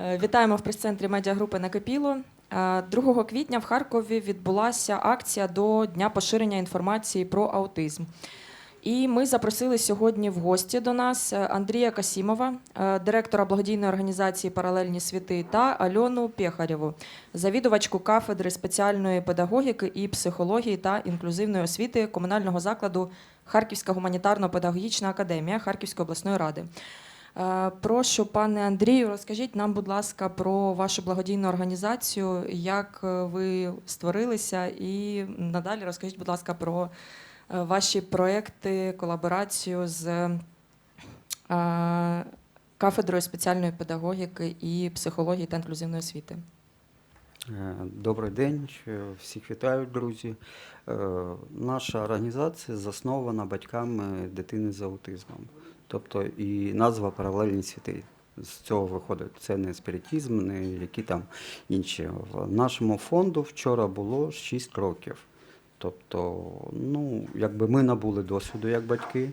Е, Вітаємо в прес-центрі медіагрупи Накипіло. Е, 2 квітня в Харкові відбулася акція до Дня поширення інформації про аутизм. І ми запросили сьогодні в гості до нас е, Андрія Касімова, е, директора благодійної організації Паралельні світи та Альону Пєхарєву, завідувачку кафедри спеціальної педагогіки і психології та інклюзивної освіти комунального закладу Харківська гуманітарно-педагогічна академія Харківської обласної ради. Е, Прошу, пане Андрію, розкажіть нам, будь ласка, про вашу благодійну організацію, як е, ви створилися, і надалі розкажіть, будь ласка, про е, ваші проекти, колаборацію з кафедрою спеціальної педагогіки і психології та інклюзивної освіти. Добрий день, всіх вітаю, друзі. Наша організація заснована батьками дитини з аутизмом. Тобто і назва паралельні світи. З цього виходить. Це не спіритізм, не які там інші. В нашому фонду вчора було 6 років. Тобто, ну, якби ми набули досвіду як батьки,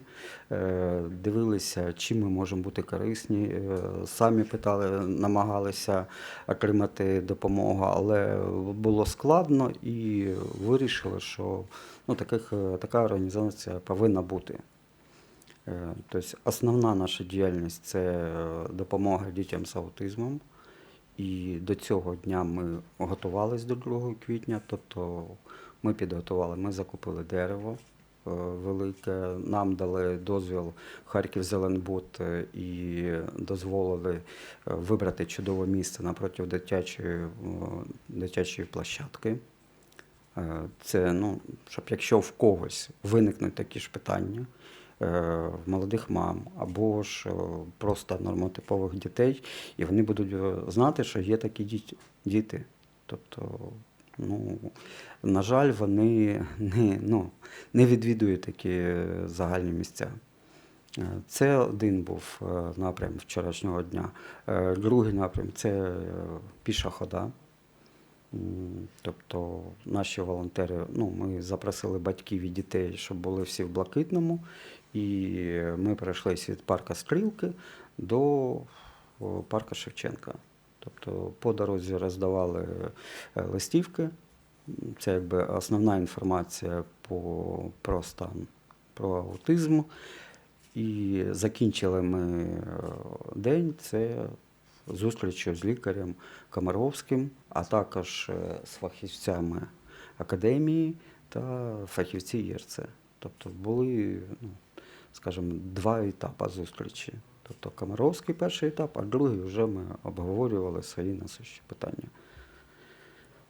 е, дивилися, чим ми можемо бути корисні, е, самі питали, намагалися отримати допомогу, але було складно і вирішили, що ну, таких, е, така організація повинна бути. Е, Тобто основна наша діяльність це е, допомога дітям з аутизмом. І до цього дня ми готувалися до 2 квітня, тобто ми підготували, ми закупили дерево е, велике, нам дали дозвіл Харків Зеленбуд е, і дозволили вибрати чудове місце напроти дитячої, дитячої площадки. Це, ну, щоб якщо в когось виникнуть такі ж питання, молодих мам або ж е, просто нормотипових дітей, і вони будуть е, знати, що є такі діти. Тобто, ну, на жаль, вони не, ну, не відвідують такі е, загальні місця. Е, Це один був е, напрям вчорашнього дня. Е, Другий напрям це е, піша хода. Тобто наші волонтери, ну, ми запросили батьків і дітей, щоб були всі в блакитному. І ми пройшлися від парка Стрілки до парка Шевченка. Тобто по дорозі роздавали е, листівки. Це якби основна інформація по, про стан, про аутизм. І закінчили ми е, день це зустрічю з лікарем Комаровським, а також е, з фахівцями академії та фахівці ЄРЦ. Тобто були, ну, скажімо, два етапи зустрічі. Тобто Комаровський перший етап, а другий вже ми обговорювали свої насущі питання.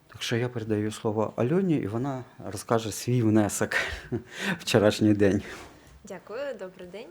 Так що я передаю слово Альоні, і вона розкаже свій внесок вчорашній день. Дякую, добрий день.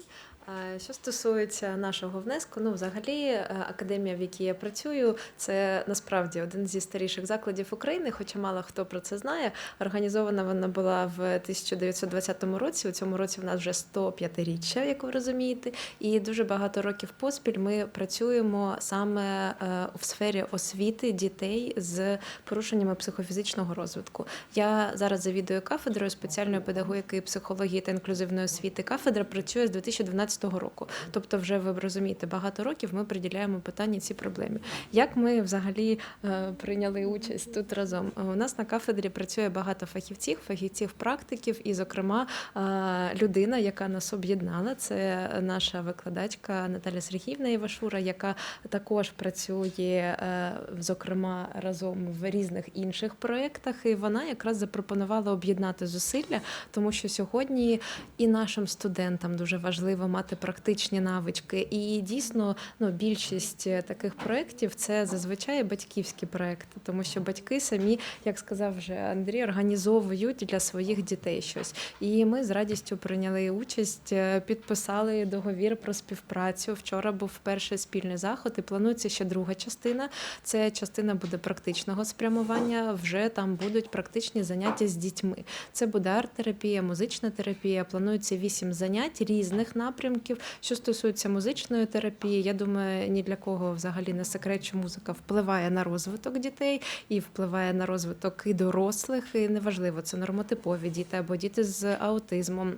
Що стосується нашого внеску, ну взагалі е, академія, в якій я працюю, це насправді один зі старіших закладів України, хоча мало хто про це знає. Організована вона була в 1920 році. У цьому році в нас вже 105-річчя, як ви розумієте, і дуже багато років поспіль ми працюємо саме е, в сфері освіти дітей з порушеннями психофізичного розвитку. Я зараз завідую кафедрою спеціальної педагогіки психології та інклюзивної освіти. Кафедра працює з 2012 року. Тобто, вже ви розумієте, багато років ми приділяємо питання цій проблемі. Як ми взагалі е, прийняли участь тут разом? У нас на кафедрі працює багато фахівців, фахівців практиків, і, зокрема, е, людина, яка нас об'єднала, це наша викладачка Наталя Сергіївна Івашура, яка також працює, е, зокрема, разом в різних інших проєктах. І вона якраз запропонувала об'єднати зусилля, тому що сьогодні і нашим студентам дуже важливо мати практичні навички. І дійсно, ну більшість е, таких проєктів це зазвичай батьківські проєкти, тому що батьки самі, як сказав вже Андрій, організовують для своїх дітей щось. І ми з радістю прийняли участь, е, підписали договір про співпрацю. Вчора був перший спільний заход, і планується ще друга частина. Це частина буде практичного спрямування. Вже там будуть практичні заняття з дітьми. Це буде арт-терапія, музична терапія. Планується вісім занять різних напрямків. Що стосується музичної терапії, я думаю, ні для кого взагалі не секрет, що музика впливає на розвиток дітей і впливає на розвиток і дорослих. І неважливо, це нормотипові діти або діти з аутизмом.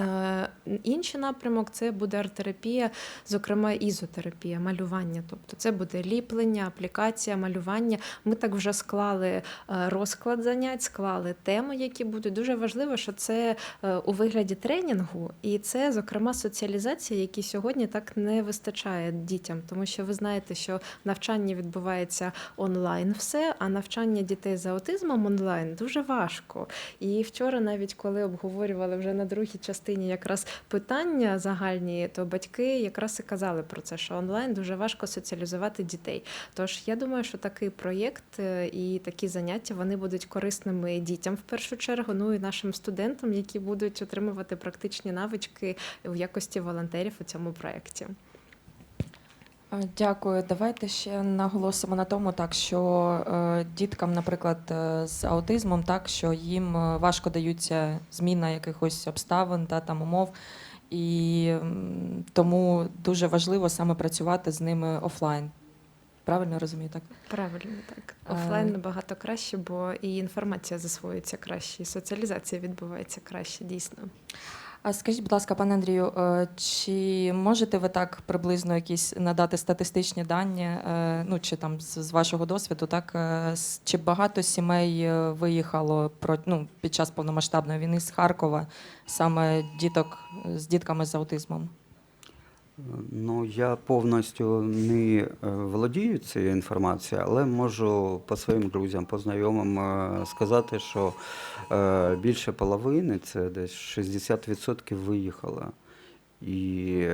Е, Інший напрямок це буде арт-терапія, зокрема ізотерапія, малювання. Тобто це буде ліплення, аплікація, малювання. Ми так вже склали е, розклад занять, склали теми, які будуть. Дуже важливо, що це е, у вигляді тренінгу, і це, зокрема, соціалізація, які сьогодні так не вистачає дітям, тому що ви знаєте, що навчання відбувається онлайн, все, а навчання дітей з аутизмом онлайн дуже важко. І вчора, навіть коли обговорювали вже на другій частині якраз питання загальні, то батьки якраз і казали про це, що онлайн дуже важко соціалізувати дітей. Тож я думаю, що такий проєкт е, і такі заняття вони будуть корисними дітям в першу чергу, ну і нашим студентам, які будуть отримувати практичні навички в якості волонтерів у цьому проєкті. Дякую. Давайте ще наголосимо на тому, так що е, діткам, наприклад, е, з аутизмом, так що їм е, важко даються зміна якихось обставин та там умов, і тому дуже важливо саме працювати з ними офлайн. Правильно розумію, так? Правильно, так. Офлайн набагато краще, бо і інформація засвоюється краще, і соціалізація відбувається краще, дійсно. А скажіть, будь ласка, пане Андрію, е, чи можете ви так приблизно якісь надати статистичні дані, е, ну чи там з вашого досвіду, так е, чи багато сімей виїхало про ну, під час повномасштабної війни з Харкова, саме діток з дітками з аутизмом? Ну, я повністю не е, володію цією інформацією, але можу по своїм друзям, по знайомим е, сказати, що е, більше половини, це десь 60% виїхало. І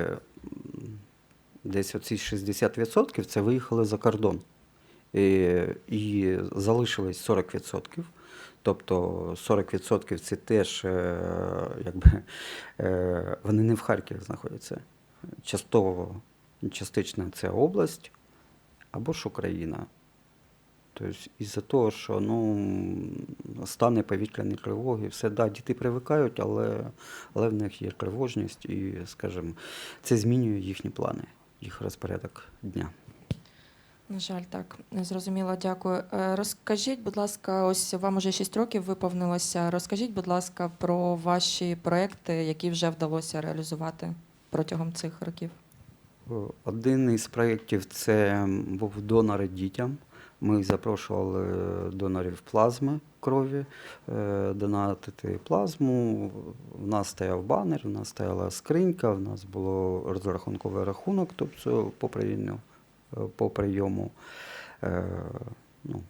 десь оці 60% це виїхали за кордон. І, і залишилось 40%. Тобто 40% це теж якби, вони не в Харкові знаходяться частково, частично це область або ж Україна. Тобто, із-за того, що ну, стане повітряні тривоги, все, да, діти привикають, але, але в них є тривожність і, скажімо, це змінює їхні плани, їх розпорядок дня. На жаль, так зрозуміло, дякую. Е, Розкажіть, будь ласка, ось вам уже 6 років виповнилося. Розкажіть, будь ласка, про ваші проекти, які вже вдалося реалізувати протягом цих років. Один із проєктів це був донори дітям. Ми запрошували донорів плазми крові, е, донатити плазму. В нас стояв банер, в нас стояла скринька, в нас було розрахунковий рахунок, тобто по прийому, е, по прийому е, ну,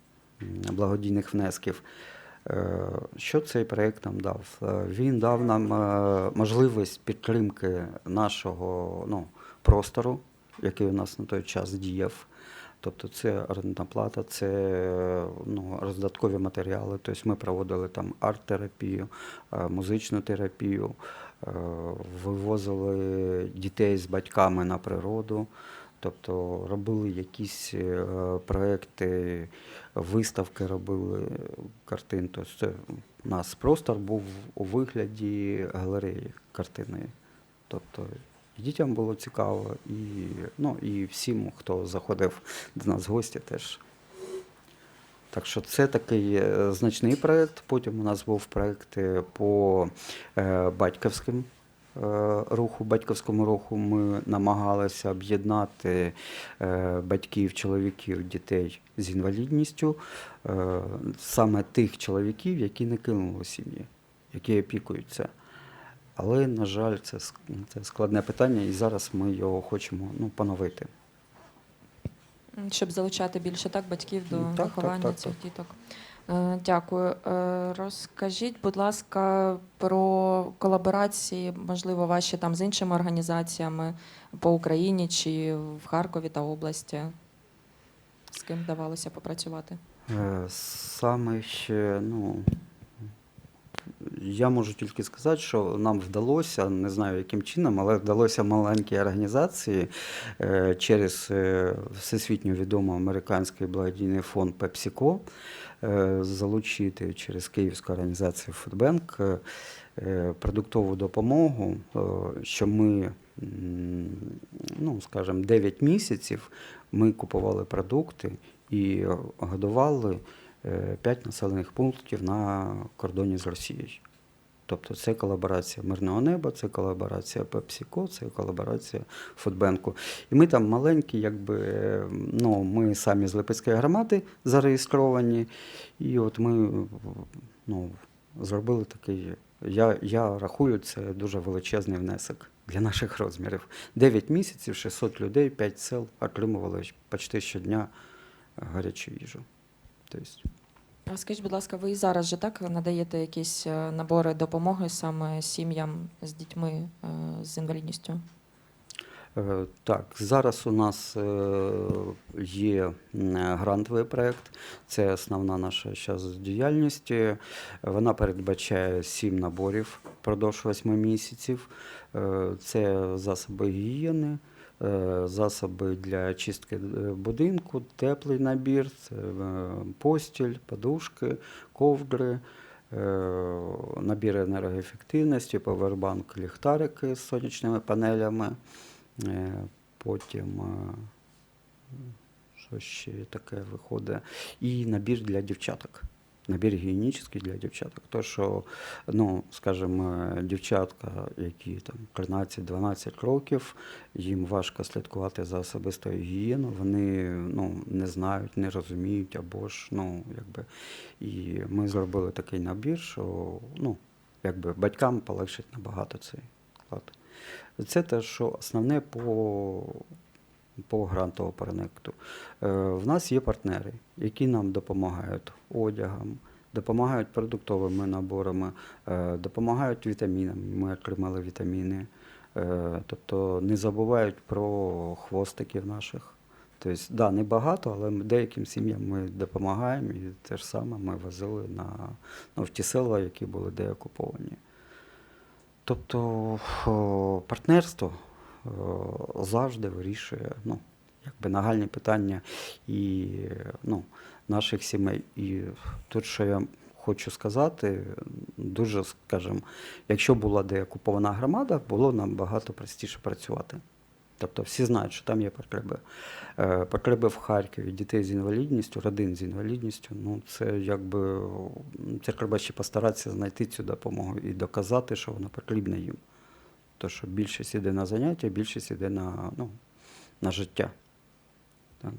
благодійних внесків. Е, Що цей проєкт нам дав? Е, Він дав нам е, можливість підтримки нашого ну, простору, який у нас на той час діяв. Тобто це орендна плата, це ну, роздаткові матеріали. Тобто ми проводили там арт-терапію, музичну терапію, вивозили дітей з батьками на природу. Тобто робили якісь е, проекти, виставки робили картин. Тобто у нас простор був у вигляді галереї картини. Тобто дітям було цікаво, і, ну, і всім, хто заходив до нас в гості, теж. Так що це такий е, значний проєкт. Потім у нас був проєкт е, по е, батьківським е, руху, батьківському руху. Ми намагалися об'єднати е, батьків, чоловіків, дітей з інвалідністю, е, саме тих чоловіків, які не кинули сім'ї, які опікуються. Але, на жаль, це, це складне питання, і зараз ми його хочемо ну, поновити. Щоб залучати більше так батьків до так, так, виховання так, цих так. діток. Е, Дякую. Е, Розкажіть, будь ласка, про колаборації, можливо, ваші там з іншими організаціями по Україні чи в Харкові та області. З ким вдавалося попрацювати? Е, Саме ще, ну, я можу тільки сказати, що нам вдалося, не знаю яким чином, але вдалося маленькій організації через всесвітньо відомий американський благодійний фонд PepsiCo залучити через Київську організацію е, е, продуктову допомогу, е, що ми, ну, скажімо, 9 місяців ми купували продукти і годували 5 населених пунктів на кордоні з Росією. Тобто це колаборація Мирного неба, це колаборація PepsiCo, це колаборація Фудбенку. І ми там маленькі, якби, ну, ми самі з Липецької громади зареєстровані. І от ми ну, зробили такий. Я, я рахую, це дуже величезний внесок для наших розмірів. 9 місяців, 600 людей, 5 сел отримували почти щодня гарячу їжу. Тобто, скажіть, будь ласка, ви і зараз же так надаєте якісь е, набори допомоги саме сім'ям з дітьми е, з інвалідністю? Е, Так, зараз у нас є грантовий проєкт. Це основна наша зараз діяльність. Вона передбачає сім наборів впродовж восьми місяців. Це засоби гігієни, засоби для чистки е, будинку, теплий набір, е, постіль, подушки, ковдри. е, Набір енергоефективності, повербанк, ліхтарики з сонячними панелями. Е, Потім, е, що ще таке виходить, і набір для дівчаток. Набір гігієнічний для дівчаток. То, що, ну, скажімо, дівчатка, які там 13-12 років, їм важко слідкувати за особистою гігієною, вони ну, не знають, не розуміють, або ж, ну, якби. І ми зробили такий набір, що ну, якби батькам полегшить набагато цей склад. Це те, що основне по, по грантовому проєкту. Е, в нас є партнери, які нам допомагають одягом, допомагають продуктовими наборами, е, допомагають вітамінами. Ми отримали вітаміни. Е, тобто не забувають про хвостиків наших. Тобто, да, не багато, але деяким сім'ям ми допомагаємо, і те ж саме ми возили на, ну, в ті села, які були деокуповані. Тобто партнерство завжди вирішує ну, якби нагальні питання і ну, наших сімей. І тут, що я хочу сказати, дуже скажімо, якщо була деокупована громада, було набагато простіше працювати. Тобто всі знають, що там є потреби. Е, Потреби в Харкові дітей з інвалідністю, родин з інвалідністю. Ну це якби це треба ще постаратися знайти цю допомогу і доказати, що вона потрібна їм. То що більшість іде на заняття, більшість іде на, ну, на життя. Так.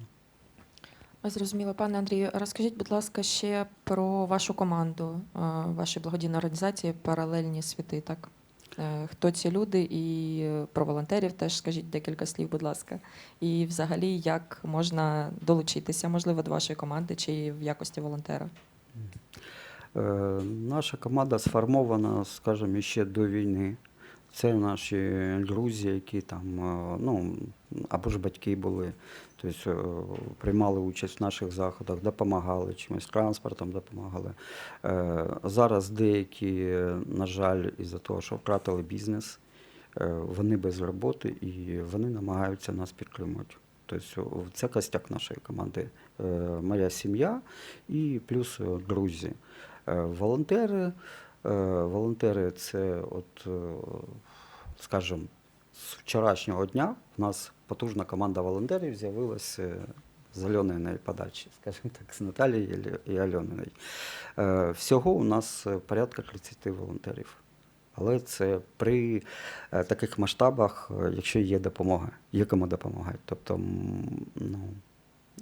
Зрозуміло, пане Андрію, розкажіть, будь ласка, ще про вашу команду, вашої благодійної організації Паралельні світи. Так? Е, Хто ці люди і про волонтерів теж скажіть декілька слів, будь ласка. І взагалі, як можна долучитися, можливо, до вашої команди чи в якості волонтера? Е, Наша команда сформована, скажімо, ще до війни. Це наші друзі, які там, е, ну, або ж батьки були, тобто е, приймали участь в наших заходах, допомагали чимось транспортом, допомагали. Е, Зараз деякі, на жаль, із-за того, що втратили бізнес, вони без роботи і вони намагаються нас підтримувати. Тобто це костяк нашої команди. Моя сім'я і плюс друзі. Волонтери. Е, Волонтери це, от, е, скажімо, з вчорашнього дня у нас потужна команда волонтерів з'явилася з Альониної подачі, скажімо так, з Наталією і Альониної. Е, Всього у нас порядка 30 волонтерів. Але це при таких масштабах, якщо є допомога, є кому допомагати. Тобто, ну,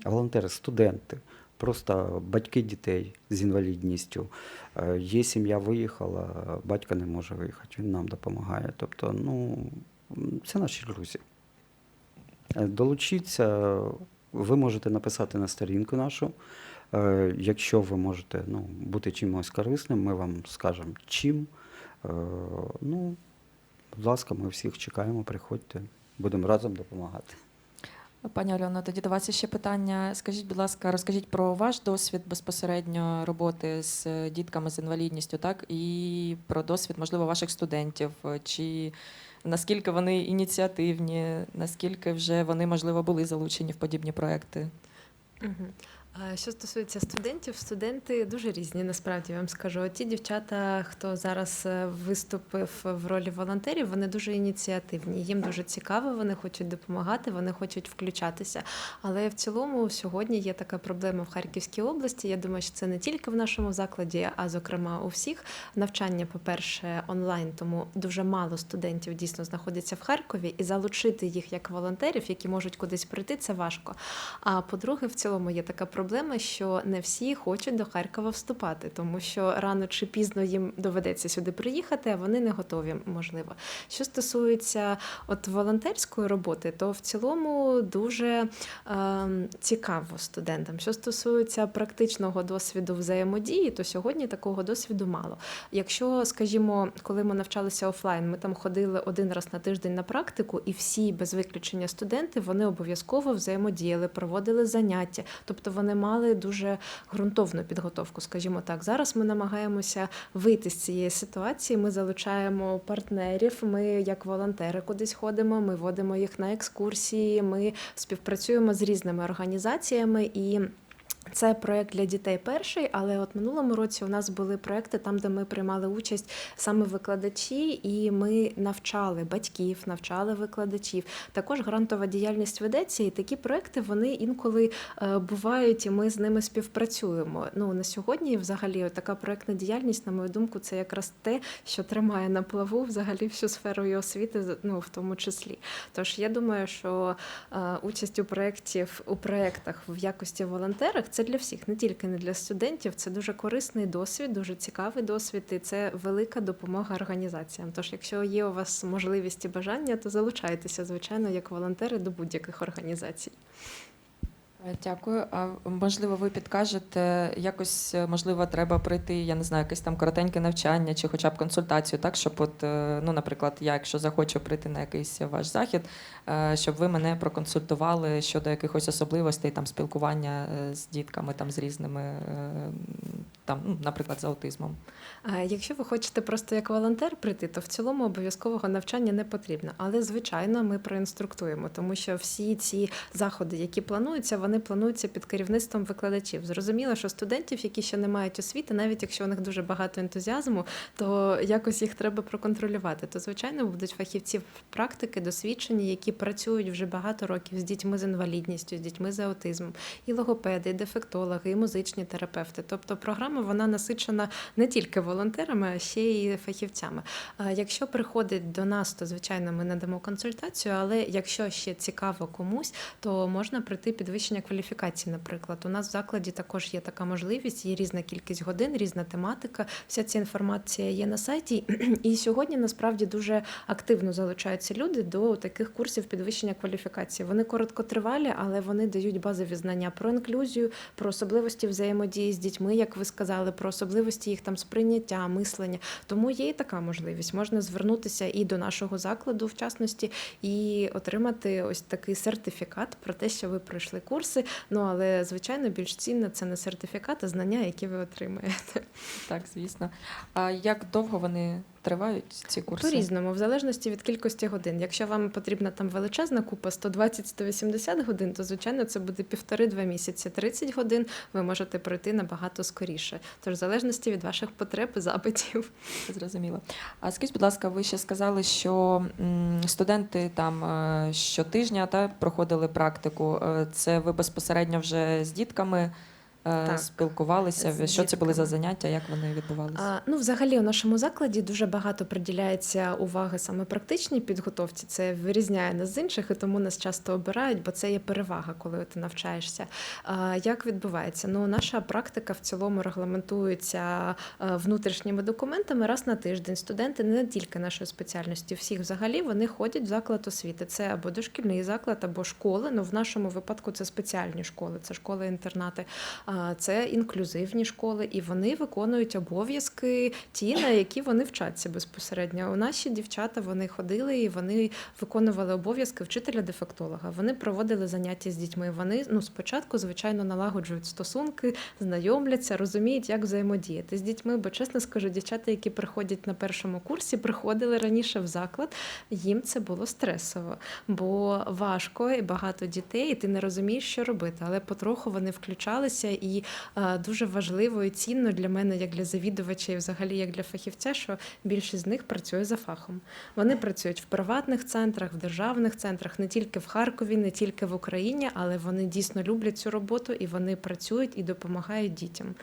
волонтери, студенти, просто батьки дітей з інвалідністю. Е, Є сім'я виїхала, батько не може виїхати, він нам допомагає. Тобто, ну, це наші друзі. Е, Долучіться, ви можете написати на сторінку нашу. Е, Якщо ви можете ну, бути чимось корисним, ми вам скажемо чим. Ну, будь ласка, ми всіх чекаємо, приходьте, будемо разом допомагати. Пані Альона, тоді до вас ще питання. Скажіть, будь ласка, розкажіть про ваш досвід безпосередньо роботи з е, дітками з інвалідністю, так і про досвід, можливо, ваших студентів. Чи наскільки вони ініціативні, наскільки вже вони, можливо, були залучені в подібні проекти? Мгм. Що стосується студентів, студенти дуже різні, насправді я вам скажу. Ті дівчата, хто зараз е, виступив в ролі волонтерів, вони дуже ініціативні. Їм дуже цікаво, вони хочуть допомагати, вони хочуть включатися. Але в цілому сьогодні є така проблема в Харківській області. Я думаю, що це не тільки в нашому закладі, а зокрема у всіх. Навчання, по-перше, онлайн, тому дуже мало студентів дійсно знаходяться в Харкові, і залучити їх як волонтерів, які можуть кудись прийти, це важко. А по-друге, в цілому є така проблема, що не всі хочуть до Харкова вступати, тому що рано чи пізно їм доведеться сюди приїхати, а вони не готові, можливо. Що стосується от волонтерської роботи, то в цілому дуже е, цікаво студентам. Що стосується практичного досвіду взаємодії, то сьогодні такого досвіду мало. Якщо, скажімо, коли ми навчалися офлайн, ми там ходили один раз на тиждень на практику, і всі без виключення студенти вони обов'язково взаємодіяли, проводили заняття, тобто вони мали дуже ґрунтовну підготовку, скажімо так. Зараз ми намагаємося вийти з цієї ситуації. Ми залучаємо партнерів. Ми як волонтери кудись ходимо. Ми водимо їх на екскурсії. Ми співпрацюємо з різними організаціями і. Це проект для дітей перший, але от минулому році у нас були проекти там, де ми приймали участь саме викладачі, і ми навчали батьків, навчали викладачів. Також грантова діяльність ведеться, і такі проекти вони інколи е, бувають, і ми з ними співпрацюємо. Ну на сьогодні, взагалі, така проектна діяльність, на мою думку, це якраз те, що тримає на плаву взагалі всю сферу і освіти, ну в тому числі. Тож я думаю, що е, участь у проєктів у проєктах в якості волонтерах це для всіх, не тільки не для студентів. Це дуже корисний досвід, дуже цікавий досвід, і це велика допомога організаціям. Тож, якщо є у вас можливість і бажання, то залучайтеся, звичайно, як волонтери до будь-яких організацій. Е, Дякую. А можливо, ви підкажете, якось е, можливо, треба пройти, я не знаю, якесь там коротеньке навчання чи хоча б консультацію, так, щоб, от, е, ну, наприклад, я, якщо захочу прийти на якийсь ваш захід, щоб ви мене проконсультували щодо якихось особливостей там спілкування з дітками, там з різними, там, ну, наприклад, з аутизмом. А Якщо ви хочете просто як волонтер прийти, то в цілому обов'язкового навчання не потрібно. Але звичайно, ми проінструктуємо, тому що всі ці заходи, які плануються, вони плануються під керівництвом викладачів. Зрозуміло, що студентів, які ще не мають освіти, навіть якщо у них дуже багато ентузіазму, то якось їх треба проконтролювати. То звичайно будуть фахівці практики, досвідчені, які працюють вже багато років з дітьми з інвалідністю, з дітьми з аутизмом, і логопеди, і дефектологи, і музичні терапевти. Тобто програма вона насичена не тільки волонтерами, а ще й фахівцями. Якщо приходить до нас, то звичайно ми надамо консультацію. Але якщо ще цікаво комусь, то можна прийти підвищення кваліфікації. Наприклад, у нас в закладі також є така можливість, є різна кількість годин, різна тематика. Вся ця інформація є на сайті. І сьогодні насправді дуже активно залучаються люди до таких курсів підвищення кваліфікації. Вони короткотривалі, але вони дають базові знання про інклюзію, про особливості взаємодії з дітьми, як ви сказали, про особливості їх там сприйняття, мислення. Тому є і така можливість. Можна звернутися і до нашого закладу, в частності, і отримати ось такий сертифікат про те, що ви пройшли курси. Ну але звичайно більш цінне це не сертифікат, а знання, які ви отримаєте. Так, звісно. А як довго вони тривають, ці курси? По-різному, в залежності від кількості годин. Якщо вам потрібна там величезна купа 120-180 годин, то звичайно це буде півтори-два місяці. 30 годин ви можете пройти набагато скоріше. Тож в залежності від ваших потреб і запитів. Зрозуміло. А скажіть, будь ласка, ви ще сказали, що студенти там е, щотижня та, проходили практику. Е, Це ви безпосередньо вже з дітками Так, спілкувалися? з Що це були за заняття? Як вони відбувалися? А, ну, взагалі, у нашому закладі дуже багато приділяється уваги саме практичній підготовці. Це вирізняє нас з інших, і тому нас часто обирають, бо це є перевага, коли ти навчаєшся. А, як відбувається? Ну, наша практика в цілому регламентується е, внутрішніми документами раз на тиждень. Студенти не тільки нашої спеціальності, всіх взагалі вони ходять в заклад освіти. Це або дошкільний заклад, або школи. Ну, в нашому випадку це спеціальні школи, це школи-інтернати. Це інклюзивні школи, і вони виконують обов'язки ті, на які вони вчаться безпосередньо. У наші дівчата вони ходили і вони виконували обов'язки вчителя-дефектолога. Вони проводили заняття з дітьми. Вони ну спочатку, звичайно, налагоджують стосунки, знайомляться, розуміють, як взаємодіяти з дітьми. Бо чесно скажу, дівчата, які приходять на першому курсі, приходили раніше в заклад. Їм це було стресово, бо важко і багато дітей, і ти не розумієш, що робити. Але потроху вони включалися, і е, дуже важливо і цінно для мене, як для завідувача, і взагалі як для фахівця, що більшість з них працює за фахом. Вони працюють в приватних центрах, в державних центрах, не тільки в Харкові, не тільки в Україні, але вони дійсно люблять цю роботу і вони працюють і допомагають дітям.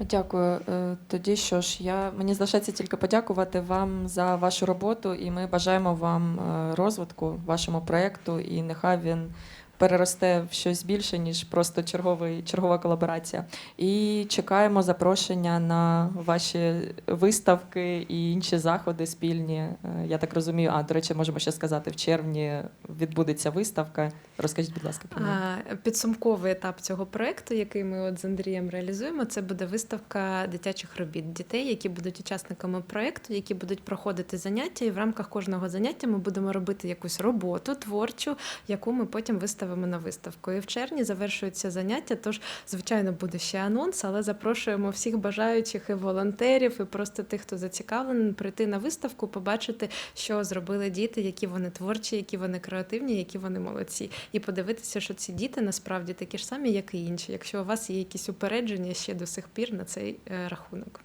Дякую. Е, Тоді що ж, я мені залишається тільки подякувати вам за вашу роботу, і ми бажаємо вам е, розвитку вашому проєкту, і нехай він переросте в щось більше, ніж просто черговий, чергова колаборація. І чекаємо запрошення на ваші виставки і інші заходи спільні. Е, Я так розумію. А, до речі, можемо ще сказати, в червні відбудеться виставка. Розкажіть, будь ласка, про неї. Підсумковий етап цього проекту, який ми от з Андрієм реалізуємо, це буде виставка дитячих робіт дітей, які будуть учасниками проекту, які будуть проходити заняття. І в рамках кожного заняття ми будемо робити якусь роботу творчу, яку ми потім виставимо на виставку. І в червні завершується заняття. Тож, звичайно, буде ще анонс, але запрошуємо всіх бажаючих і волонтерів, і просто тих, хто зацікавлений, прийти на виставку, побачити, що зробили діти, які вони творчі, які вони креативні, які вони молодці і подивитися, що ці діти насправді такі ж самі, як і інші. Якщо у вас є якісь упередження ще до сих пір на цей е, рахунок.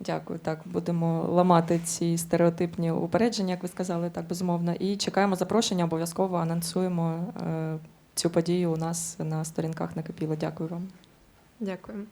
Дякую. Так, будемо ламати ці стереотипні упередження, як ви сказали, так безумовно. І чекаємо запрошення, обов'язково анонсуємо е, цю подію у нас на сторінках накипіло. Дякую вам. Дякую.